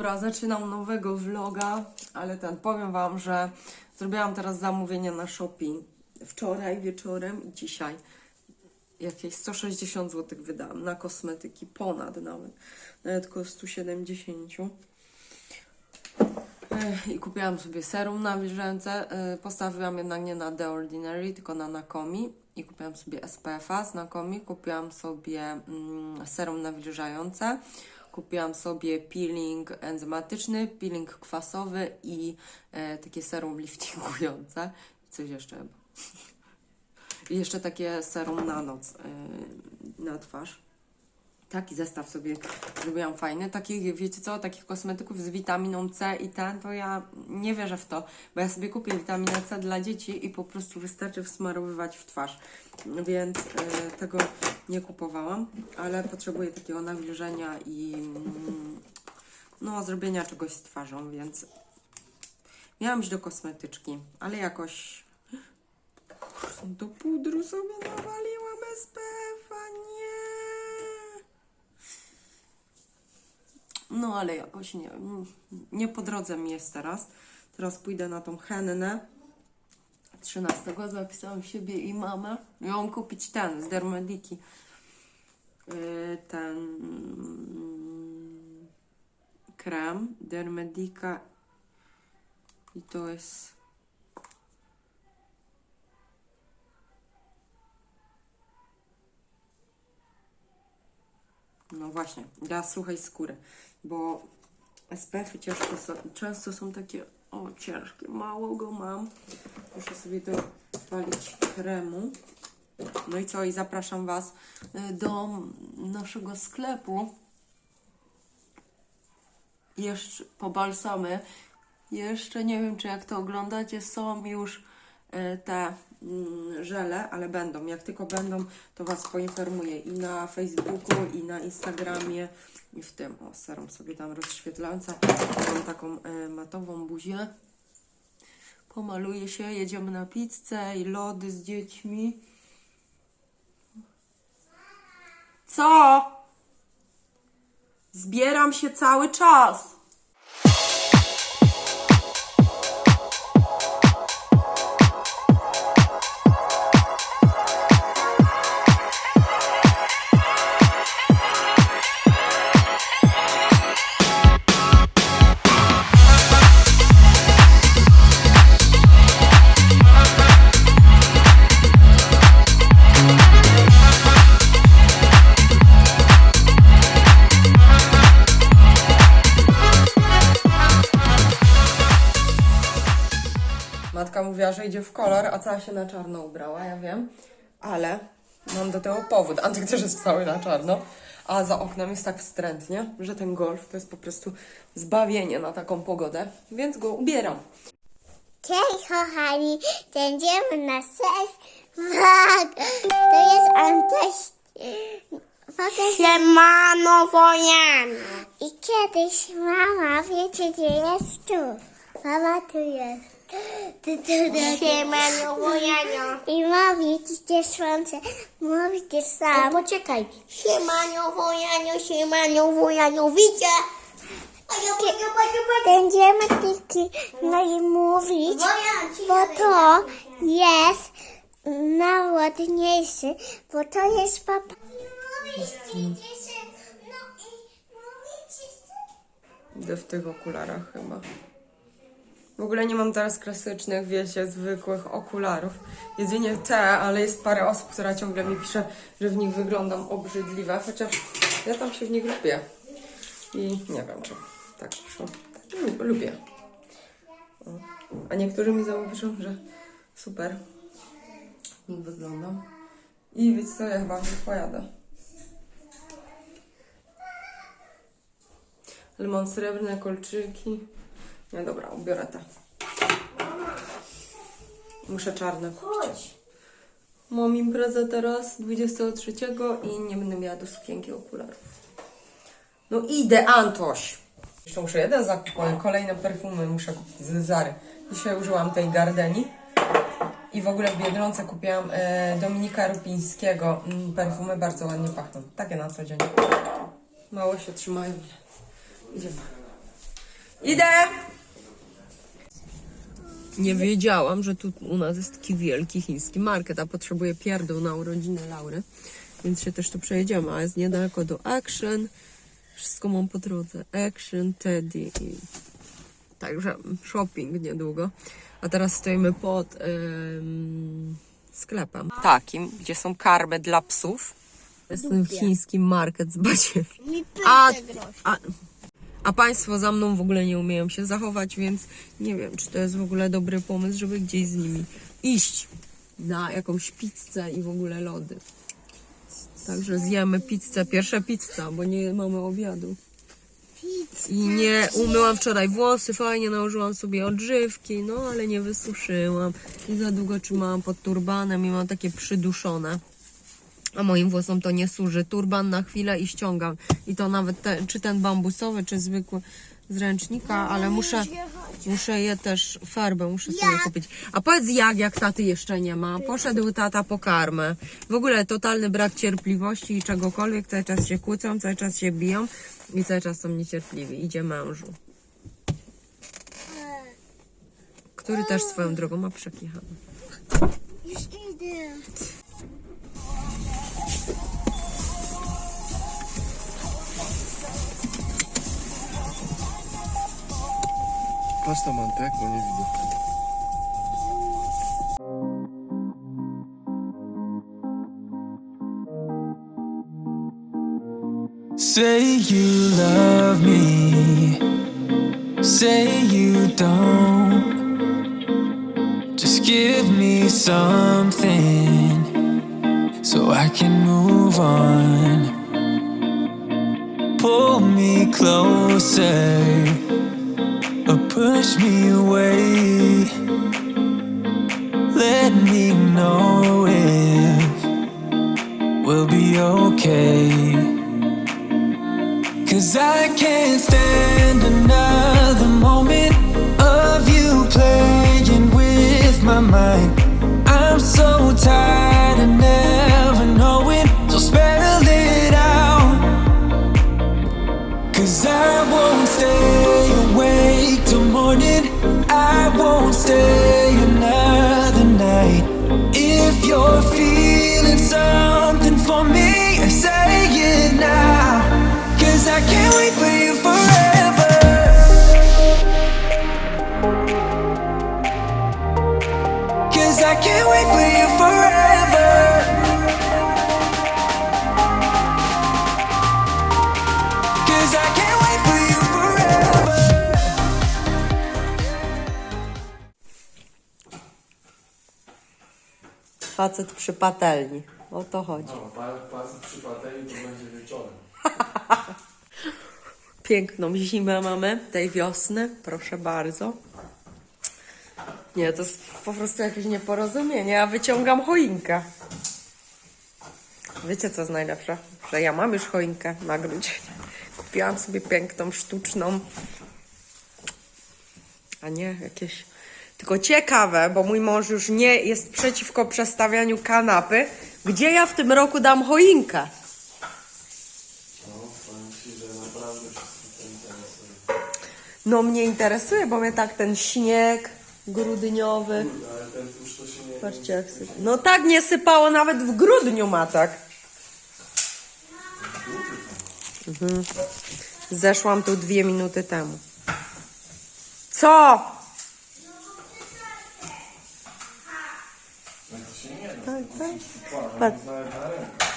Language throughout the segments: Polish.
Dobra, zaczynam nowego vloga, ale ten, powiem Wam, że zrobiłam teraz zamówienie na Shopee wczoraj wieczorem i dzisiaj. Jakieś 160 zł wydałam na kosmetyki, ponad nawet, nawet koło 170. Ech, I kupiłam sobie serum nawilżające. e, Postawiłam jednak nie na The Ordinary, tylko na Nakomi. I kupiłam sobie SPF-a z Nakomi. Kupiłam sobie mm, serum nawilżające. Kupiłam sobie peeling enzymatyczny, peeling kwasowy i e, takie serum liftingujące. I coś jeszcze. I jeszcze takie serum na noc e, na twarz. Taki zestaw sobie zrobiłam fajny. Takich, wiecie co, takich kosmetyków z witaminą C i ten, to ja nie wierzę w to, bo ja sobie kupię witaminę C dla dzieci i po prostu wystarczy wsmarowywać w twarz. Więc e, tego nie kupowałam, ale potrzebuję takiego nawilżenia i mm, no, zrobienia czegoś z twarzą, więc miałam iść do kosmetyczki, ale jakoś do pudru sobie nawaliłam SPF-a, nie. No ale jakoś nie, nie po drodze mi jest teraz. Teraz pójdę na tą hennę. 13 zapisałam siebie i mamę. Miałam kupić ten z Dermediki. Yy, Ten mm, krem Dermedika i to jest No właśnie, dla suchej skóry, bo SPF-y ciężko są, często są takie, o ciężkie, mało go mam. Muszę sobie dopalić kremu. No i co, i zapraszam Was y, do naszego sklepu. Jeszcze po balsamy. Jeszcze nie wiem, czy jak to oglądacie, są już y, te żele, ale będą. Jak tylko będą, to Was poinformuję i na Facebooku, i na Instagramie, i w tym. O, serum sobie tam rozświetlająca. Mam taką y, matową buzię. Pomaluję się, jedziemy na pizzę i lody z dziećmi. Co? Zbieram się cały czas. Matka mówiła, że idzie w kolor, a cała się na czarno ubrała, ja wiem. Ale mam do tego powód. Antyk też jest cały na czarno. A za oknem jest tak wstrętnie, że ten golf to jest po prostu zbawienie na taką pogodę. Więc go ubieram. Cześć kochani, będziemy na sześć wag. To jest Antoś. Siemano Wojano. I kiedyś mama, wiecie gdzie jest tu? Mama tu jest. Siemano Wojano. I ma widzicie słońce, mówicie sam. Poczekaj. Siemano Wojano, siemano Wojano. Widzę. Będziemy tylko no i mówić, bo to jest najładniejszy, bo to jest papa. Idę w tych okularach chyba. W ogóle nie mam teraz klasycznych, wiecie, zwykłych okularów. Jedynie te, ale jest parę osób, która ciągle mi pisze, że w nich wyglądam obrzydliwe, chociaż ja tam się w nich lubię. I nie wiem, czy tak. Lu- Lubię. A niektórzy mi piszą, że super. W nich wyglądam. I wiecie co, ja chyba pojadę. Ale mam srebrne kolczyki. Nie, dobra, ubiorę te. Muszę czarne kupić. Mam imprezę teraz 23 i nie będę miała do sukienki okularów. No idę, Antoś! Jeszcze muszę jeden zakup, kolejne perfumy muszę kupić z Zary. Dzisiaj użyłam tej Gardeni. I w ogóle w Biedronce kupiłam e, Dominika Rupińskiego mm, perfumy, bardzo ładnie pachną. Takie na co dzień. Mało się trzymają. Idziemy. Idę! Nie wiedziałam, że tu u nas jest taki wielki chiński market, a potrzebuję pierdół na urodziny Laury, więc się też tu przejedziemy, a jest niedaleko do Action. Wszystko mam po drodze. Action, Teddy i Także shopping niedługo. A teraz stoimy pod em, sklepem. Takim, gdzie są karmy dla psów. Jest ten chiński market z badziewi. Mi A, a, a Państwo za mną w ogóle nie umieją się zachować, więc nie wiem, czy to jest w ogóle dobry pomysł, żeby gdzieś z nimi iść na jakąś pizzę i w ogóle lody. Także zjemy pizzę, pierwsza pizza, bo nie mamy obiadu. I nie umyłam wczoraj włosy, fajnie nałożyłam sobie odżywki, no ale nie wysuszyłam. I za długo trzymałam pod turbanem i mam takie przyduszone. A moim włosom to nie służy. Turban na chwilę i ściągam. I to nawet te, czy ten bambusowy, czy zwykły z ręcznika, ale muszę, muszę je też, farbę muszę sobie kupić. A powiedz jak, jak taty jeszcze nie ma. Poszedł tata po karmę. W ogóle totalny brak cierpliwości i czegokolwiek. Cały czas się kłócą, cały czas się biją i cały czas są niecierpliwi. Idzie mężu. Który też swoją drogą ma przekichane. Już idę. Bo nie widzę. Say you love me. Say you don't. Just give me something so I can move on. Pull me closer push me away. Let me know if we'll be okay. Cause I can't stand another moment of you playing with my mind. I'm so tired Facet przy patelni. O to chodzi. No, facet przy patelni to będzie wieczorem. Piękną zimę mamy tej wiosny, proszę bardzo. Nie, to jest po prostu jakieś nieporozumienie. Ja wyciągam choinkę. Wiecie, co jest najlepsze? Że ja mam już choinkę na grudzień. Kupiłam sobie piękną, sztuczną. A nie jakieś. Tylko ciekawe, bo mój mąż już nie jest przeciwko przestawianiu kanapy. Gdzie ja w tym roku dam choinkę? No, mnie interesuje, bo mnie tak ten śnieg grudniowy. Patrzcie jak. No tak nie sypało nawet w grudniu ma tak. Mhm. Zeszłam tu dwie minuty temu. Co? Tak, tak. Patrz.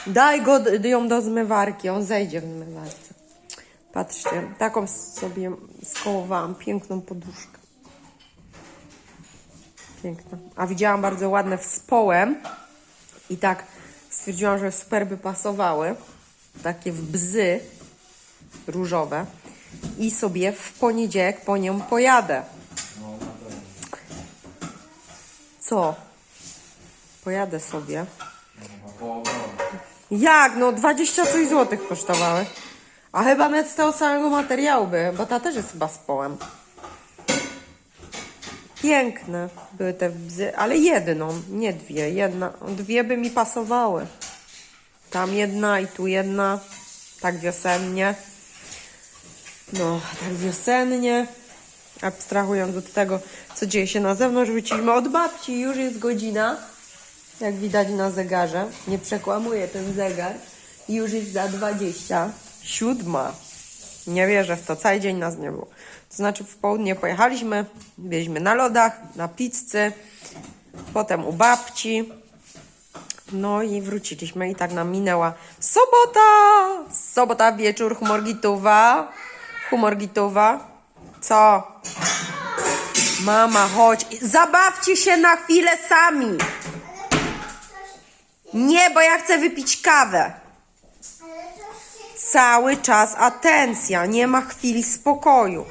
Daj go ją do zmywarki, on zejdzie w zmywarce. Patrzcie, taką sobie skołowałam, piękną poduszkę. Piękna. A widziałam bardzo ładne społem i tak stwierdziłam, że super by pasowały. Takie w bzy różowe. I sobie w poniedziałek po nią pojadę. Co? Pojadę sobie. Jak? No 20 coś złotych kosztowały. A chyba nawet z tego samego materiału by, bo ta też jest chyba z połem. Piękne były te bzy, ale jedną, nie dwie. Jedna, dwie by mi pasowały. Tam jedna i tu jedna. Tak wiosennie. No, tak wiosennie. abstrahując od tego, co dzieje się na zewnątrz, wróciliśmy od babci. Już jest godzina, jak widać na zegarze. Nie przekłamuje ten zegar. I już jest za 27. Nie wierzę w to. Cały dzień nas nie było. To znaczy w południe pojechaliśmy, byliśmy na lodach, na pizzy, potem u babci. No i wróciliśmy i tak nam minęła sobota! Sobota, wieczór, humor gituwa. Humor gituwa. Co? Mama, chodź. Zabawcie się na chwilę sami. Nie, bo ja chcę wypić kawę. Cały czas atencja, nie ma chwili spokoju.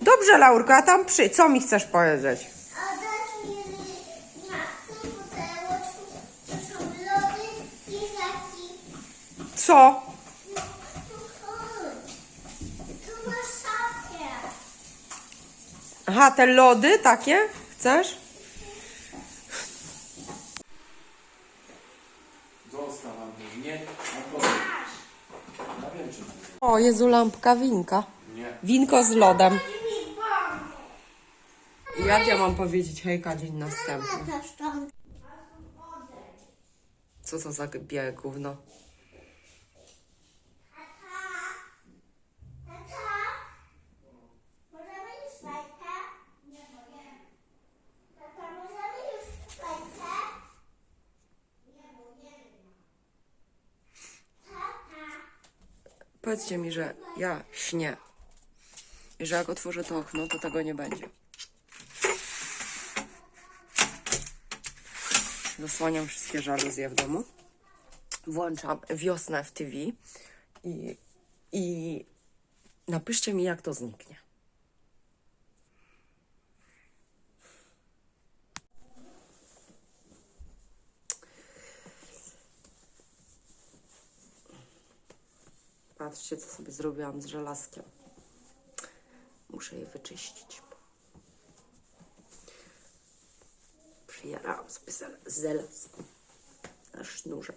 Dobrze, Laurko, a tam przy... Co mi chcesz powiedzieć? Co? Aha, te lody takie? Chcesz? Zostaw Antoś, nie. Antoś. Ja wiem, czy to O, Jezu, lampka winka. Nie. Winko z lodem. Jak ja mam powiedzieć hejka dzień następny? Co to za białe gówno? Tata, możemy już bajkę? Nie, nie. Tata, możemy już bajkę? Nie, bo nie Tata. Powiedzcie mi, że ja śnię. I że jak otworzę to okno, to tego nie będzie. Zasłaniam wszystkie żaluzje w domu. Włączam wiosnę w TV i, i napiszcie mi, jak to zniknie. Patrzcie, co sobie zrobiłam z żelazkiem. Muszę je wyczyścić. Przyjarałam sobie zel- żelaz na sznurze.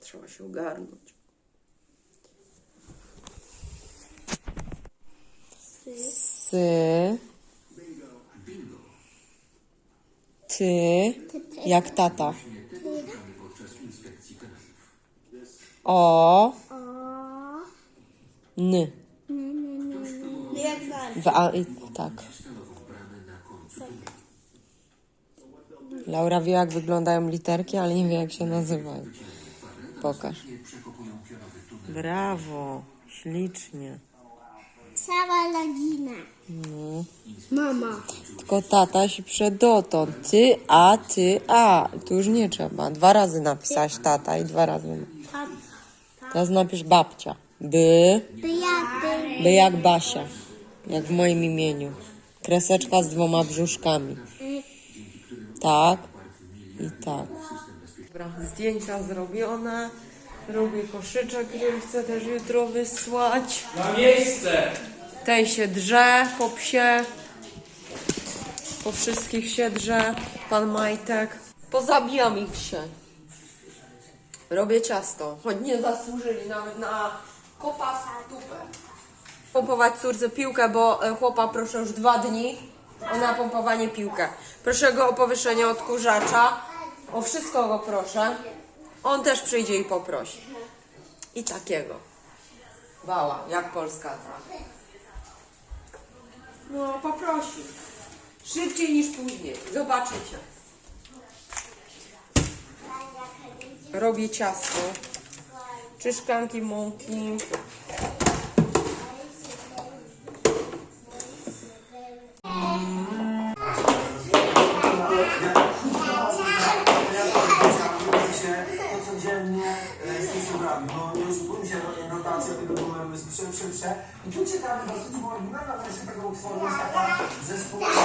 Trzeba się ogarnąć. Sy. Ty. Jak tata. O. N. W, a, i, tak. Laura wie, jak wyglądają literki, ale nie wie, jak się nazywają. Pokaż. Brawo. Ślicznie. Cała rodzina. Mama. Tylko tata się przed dotąd. Ty, a, ty, a. Tu już nie trzeba. Dwa razy napisać tata i dwa razy. Teraz napisz babcia. By, Biaty. by jak Basia. Jak w moim imieniu. Kreseczka z dwoma brzuszkami. Tak i tak. Dobra, zdjęcia zrobione. Robię koszyczek, który chcę też jutro wysłać. Na miejsce! Ten się drze po psie. Po wszystkich się drze. Pan Majtek. Pozabijam ich dzisiaj. Robię ciasto. Choć nie zasłużyli nawet na kopa w dupę. Pompować córce piłkę, bo e, chłopa proszę już dwa dni o napompowanie piłkę. Proszę go o powyższenie odkurzacza. O wszystko go proszę. On też przyjdzie i poprosi. I takiego. Bała, jak Polska ta. No, poprosi. Szybciej niż później. Zobaczycie. Robię ciasto. Trzy szklanki mąki. I tu ciekawe, dosyć oryginalna wersja tego utworu jest taka zespołowa.